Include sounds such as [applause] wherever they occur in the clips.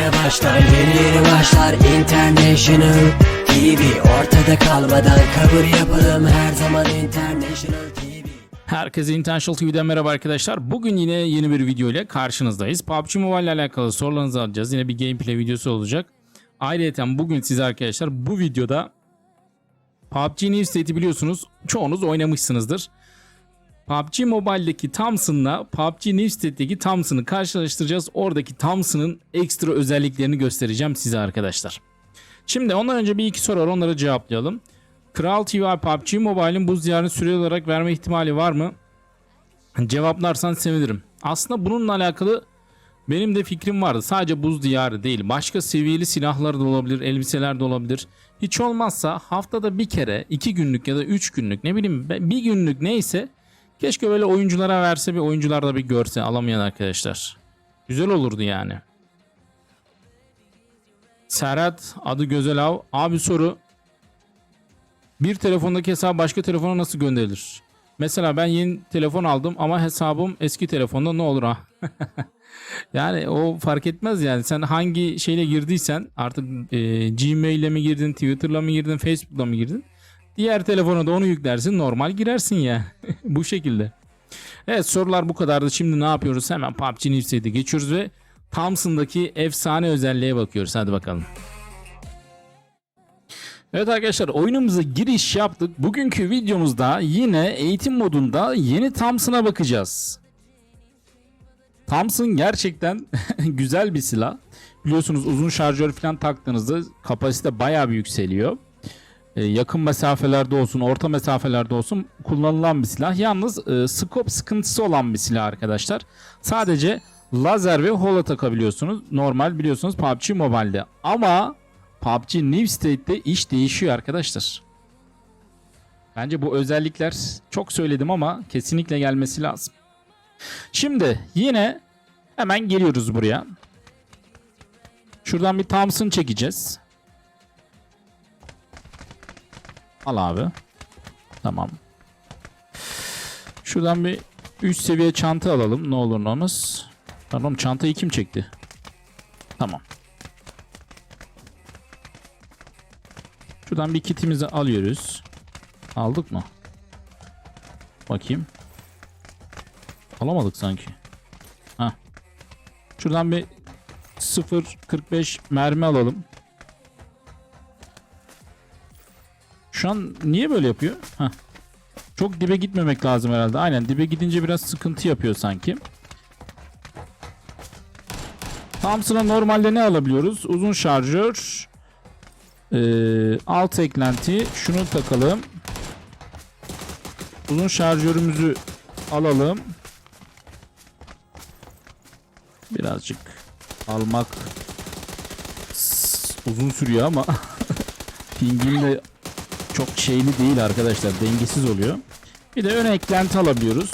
yeni başlar Yeni yeni başlar International TV Ortada kalmadan kabul yapalım Her zaman International TV Herkese International TV'den merhaba arkadaşlar. Bugün yine yeni bir video ile karşınızdayız. PUBG Mobile ile alakalı sorularınızı alacağız. Yine bir gameplay videosu olacak. Ayrıca bugün size arkadaşlar bu videoda PUBG New State'i biliyorsunuz. Çoğunuz oynamışsınızdır. PUBG Mobile'deki Thompson'la PUBG New State'deki Thompson'ı karşılaştıracağız. Oradaki Thompson'ın ekstra özelliklerini göstereceğim size arkadaşlar. Şimdi ondan önce bir iki soru var onları cevaplayalım. Kral TV PUBG Mobile'in buz diyarını süreli olarak verme ihtimali var mı? Cevaplarsan sevinirim. Aslında bununla alakalı benim de fikrim vardı. Sadece buz diyarı değil. Başka seviyeli silahlar da olabilir, elbiseler de olabilir. Hiç olmazsa haftada bir kere, iki günlük ya da üç günlük ne bileyim bir günlük neyse keşke böyle oyunculara verse bir oyuncular da bir görse alamayan arkadaşlar. Güzel olurdu yani. Serhat adı Gözelav. Abi soru bir telefondaki hesap başka telefona nasıl gönderilir? Mesela ben yeni telefon aldım ama hesabım eski telefonda ne olur ha? [laughs] yani o fark etmez yani sen hangi şeyle girdiysen artık e, Gmail'le mi girdin, Twitter'la mı girdin, Facebook'la mı girdin? Diğer telefona da onu yüklersin normal girersin ya. [laughs] bu şekilde. Evet sorular bu kadardı. Şimdi ne yapıyoruz? Hemen PUBG News'e geçiyoruz ve Thompson'daki efsane özelliğe bakıyoruz. Hadi bakalım. Evet arkadaşlar oyunumuza giriş yaptık. Bugünkü videomuzda yine eğitim modunda yeni Thompson'a bakacağız. Thompson gerçekten [laughs] güzel bir silah. Biliyorsunuz uzun şarjör falan taktığınızda kapasite bayağı bir yükseliyor. Ee, yakın mesafelerde olsun, orta mesafelerde olsun kullanılan bir silah. Yalnız e, scope sıkıntısı olan bir silah arkadaşlar. Sadece lazer ve hola takabiliyorsunuz. Normal biliyorsunuz PUBG Mobile'de. Ama PUBG New State'de iş değişiyor arkadaşlar. Bence bu özellikler çok söyledim ama kesinlikle gelmesi lazım. Şimdi yine hemen geliyoruz buraya. Şuradan bir Thompson çekeceğiz. Al abi. Tamam. Şuradan bir üst seviye çanta alalım. Ne olur ne olmaz. Tamam çantayı kim çekti? Tamam. Şuradan bir kitimizi alıyoruz. Aldık mı? Bakayım. Alamadık sanki. Ha. Şuradan bir 0.45 mermi alalım. Şu an niye böyle yapıyor? Ha. Çok dibe gitmemek lazım herhalde. Aynen dibe gidince biraz sıkıntı yapıyor sanki. Thompson'a normalde ne alabiliyoruz? Uzun şarjör, ee, alt eklenti şunu takalım. Uzun şarjörümüzü alalım. Birazcık almak uzun sürüyor ama [laughs] pingim çok şeyli değil arkadaşlar. Dengesiz oluyor. Bir de ön eklenti alabiliyoruz.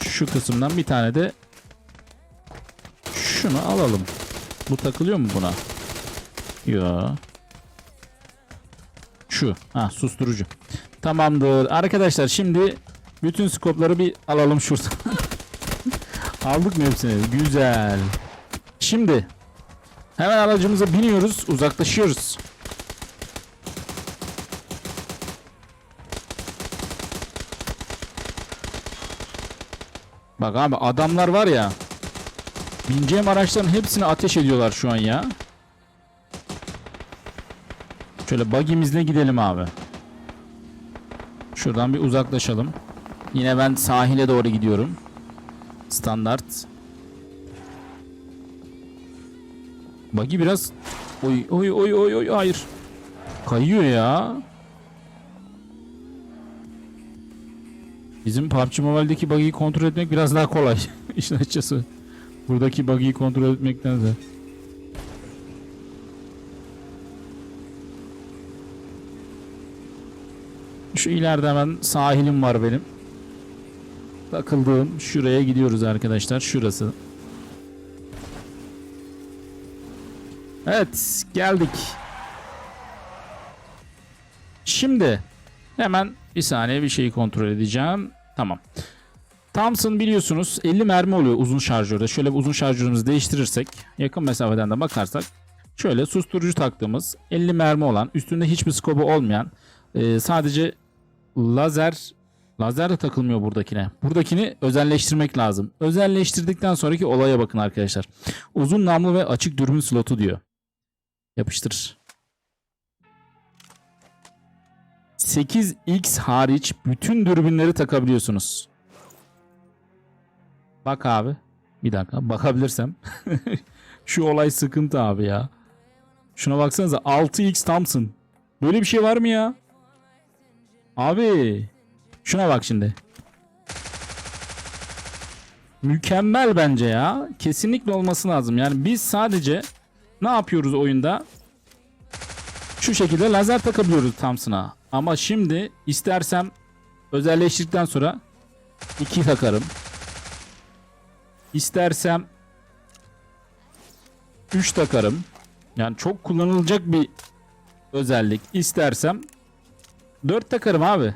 Şu kısımdan bir tane de şunu alalım. Bu takılıyor mu buna? Yo. Şu. Ha susturucu. Tamamdır. Arkadaşlar şimdi bütün skopları bir alalım şuradan. [laughs] Aldık mı hepsini? Güzel. Şimdi hemen aracımıza biniyoruz. Uzaklaşıyoruz. Bak abi adamlar var ya Bineceğim araçların hepsini ateş ediyorlar şu an ya. Şöyle bugimizle gidelim abi. Şuradan bir uzaklaşalım. Yine ben sahile doğru gidiyorum. Standart. Buggy biraz oy oy oy oy oy hayır. Kayıyor ya. Bizim PUBG Mobile'deki buggy'yi kontrol etmek biraz daha kolay. [laughs] İşin açıkçası. Buradaki buggy'yi kontrol etmektense. Şu ileride hemen sahilim var benim. Takıldığım şuraya gidiyoruz arkadaşlar. Şurası. Evet geldik. Şimdi hemen bir saniye bir şeyi kontrol edeceğim. Tamam. Thompson biliyorsunuz 50 mermi oluyor uzun şarjörde. Şöyle bir uzun şarjörümüzü değiştirirsek yakın mesafeden de bakarsak şöyle susturucu taktığımız 50 mermi olan üstünde hiçbir skobu olmayan e, sadece lazer lazer de takılmıyor buradakine. Buradakini özelleştirmek lazım. Özelleştirdikten sonraki olaya bakın arkadaşlar. Uzun namlu ve açık dürbün slotu diyor. Yapıştır. 8x hariç bütün dürbünleri takabiliyorsunuz. Bak abi. Bir dakika bakabilirsem. [laughs] Şu olay sıkıntı abi ya. Şuna baksanıza 6x Thompson. Böyle bir şey var mı ya? Abi. Şuna bak şimdi. Mükemmel bence ya. Kesinlikle olması lazım. Yani biz sadece ne yapıyoruz oyunda? Şu şekilde lazer takabiliyoruz Thompson'a. Ama şimdi istersem özelleştirdikten sonra 2 takarım. İstersem 3 takarım. Yani çok kullanılacak bir özellik. İstersem 4 takarım abi.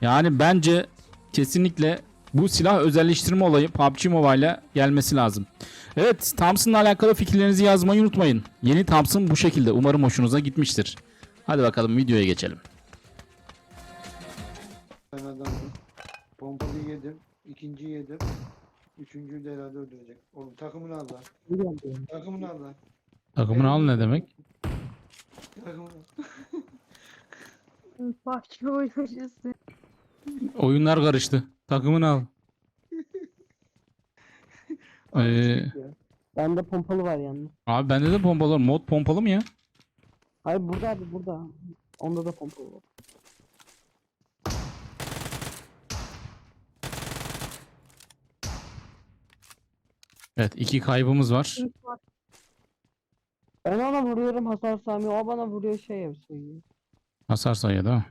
Yani bence kesinlikle bu silah özelleştirme olayı PUBG Mobile'a gelmesi lazım. Evet Thompson'la alakalı fikirlerinizi yazmayı unutmayın. Yeni Thompson bu şekilde. Umarım hoşunuza gitmiştir. Hadi bakalım videoya geçelim. Ben adamım. Pompalıyı yedim. ikinciyi yedim. Üçüncüyü de herhalde öldürecek. Oğlum takımını al lan. Takımını al lan. Takımını al ne demek? Takımını al. Bahçe oyuncası. Oyunlar karıştı. Takımını al. Ee, Bende pompalı var yalnız. abi bende de pompalı var. Mod pompalı mı ya? Hayır burada abi burada. Onda da pompalı var. Evet iki kaybımız var. Ben ona vuruyorum hasar saymıyor. O bana vuruyor şey yapıyor. Hasar sayıyor değil mi?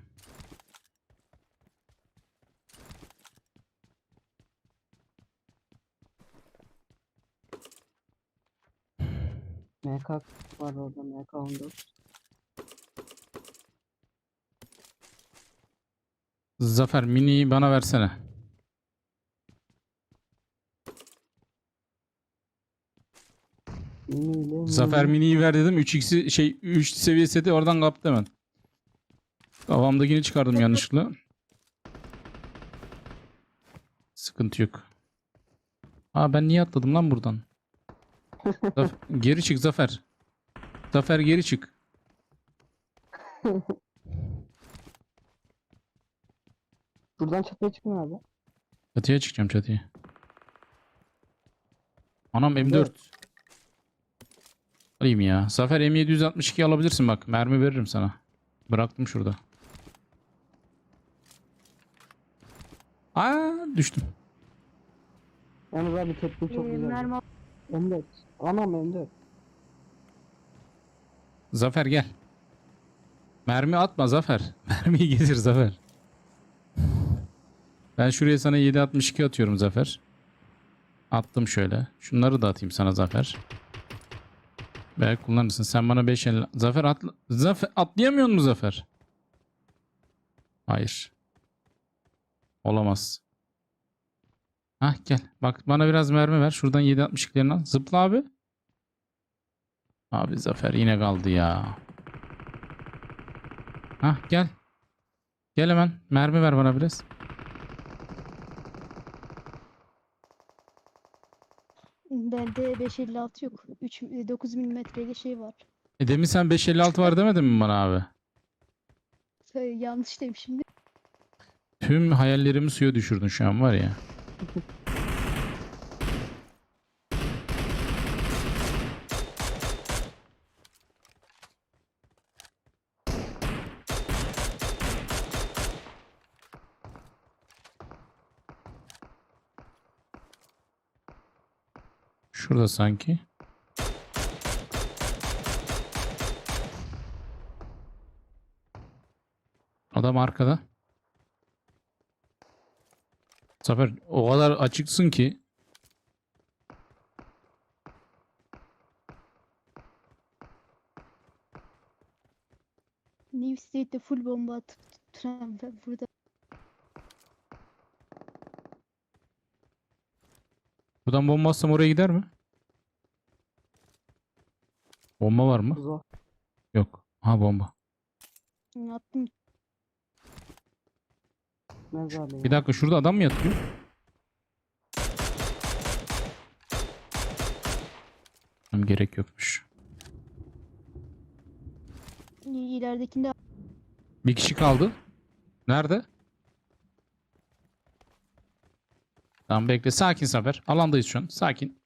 MK var orada MK 14. Zafer miniyi bana versene. Mini Zafer mini. miniyi ver dedim. 3x'i şey 3 seviye seti oradan kaptı hemen. Kafamdakini çıkardım yanlışlıkla. Sıkıntı yok. Aa ben niye atladım lan buradan? Zaf- geri çık Zafer. Zafer geri çık. [laughs] Buradan çatıya çıkın abi. Çatıya çıkacağım çatıya. Anam M4. Alayım ya. Zafer M762 alabilirsin bak. Mermi veririm sana. Bıraktım şurada. Aa düştüm. Yalnız abi tepki çok Ee, güzel. mermi M4. Anam M4. Zafer gel. Mermi atma Zafer. [laughs] Mermiyi getir Zafer. Ben şuraya sana 762 atıyorum Zafer. Attım şöyle. Şunları da atayım sana Zafer. Belki kullanırsın. Sen bana 5 el... Zafer atla... Zafer atlayamıyor mu Zafer? Hayır. Olamaz. Hah gel. Bak bana biraz mermi ver. Şuradan 762'lerini al. Zıpla abi. Abi Zafer yine kaldı ya. Hah gel. Gel hemen. Mermi ver bana biraz. Bende 556 yok. 3 9 milimetreyle şey var. E demin sen 556 var demedin mi bana abi? Ee, Yanlış demişim. Tüm hayallerimi suya düşürdün şu an var ya. Şurada sanki. Adam arkada. Zafer o kadar açıksın ki. New State'de full bomba atıp tren burada. Buradan bomba atsam oraya gider mi? Bomba var mı? Yok. Ha bomba. Attım Mezarlığı. Bir dakika şurada adam mı yatıyor? Tamam, gerek yokmuş. İleridekinde Bir kişi kaldı. Nerede? Tamam bekle. Sakin Zafer. Alandayız şu an. Sakin.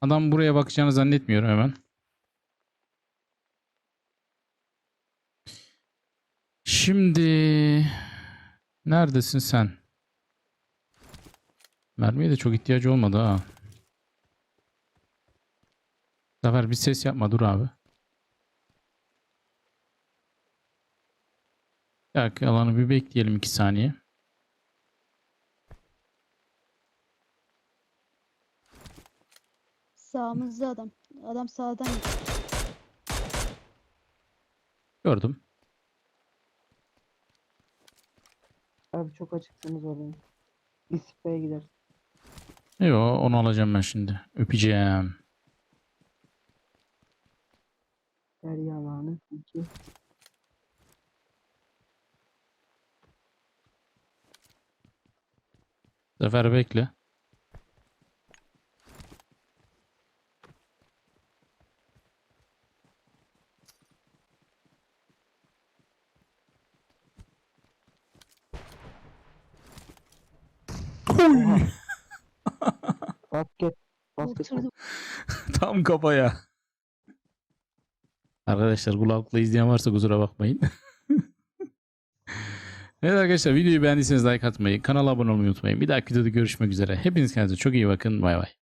Adam buraya bakacağını zannetmiyorum hemen. Şimdi neredesin sen? Mermiye de çok ihtiyacı olmadı ha. Zafer bir ses yapma dur abi. Bir dakika alanı bir bekleyelim 2 saniye. sağımızda adam. Adam sağdan Gördüm. Abi çok açıksınız oraya. Bir gider. Yo onu alacağım ben şimdi. Öpeceğim. Her yalanı. iki. Zafer bekle. Basket. Basket. oturdu. [laughs] Tam kafaya. Arkadaşlar kulaklıkla izleyen varsa kusura bakmayın. [laughs] evet arkadaşlar videoyu beğendiyseniz like atmayı, kanala abone olmayı unutmayın. Bir dahaki videoda görüşmek üzere. Hepiniz kendinize çok iyi bakın. Bay bay.